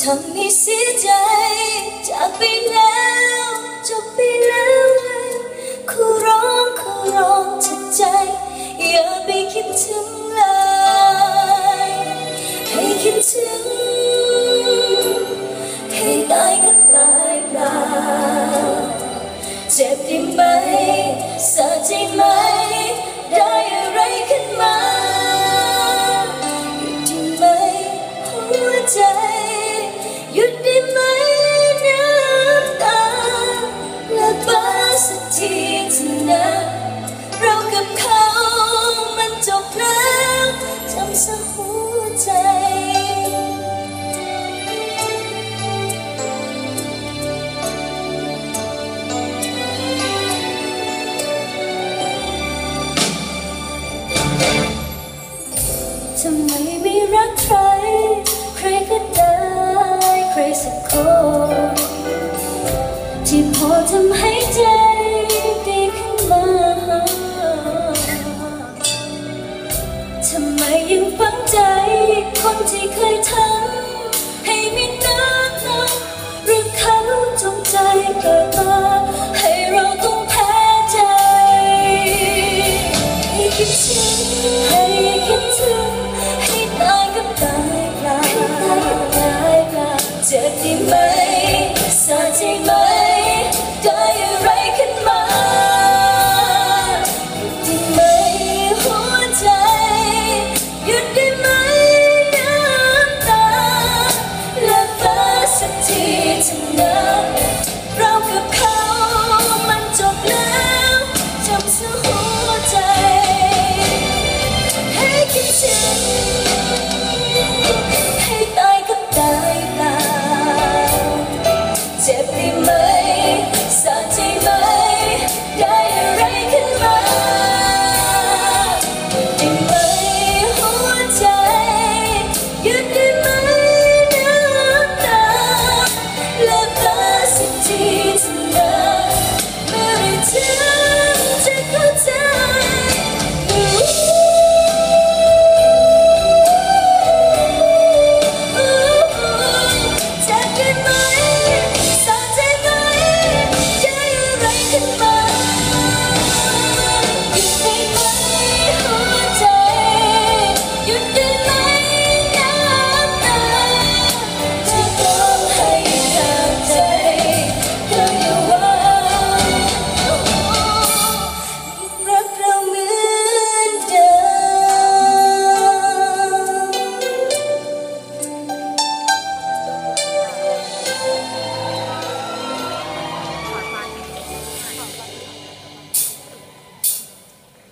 ทำให้เสียใจ จากไปแล้วจบไปแล้วไงขอร้องคู่ร้องจากใจ อย่าไปคิดถึงเลยให้คิดถึงให้ตายก็ตายเปล่าเจ็บได้ไหมสะใจไหม die.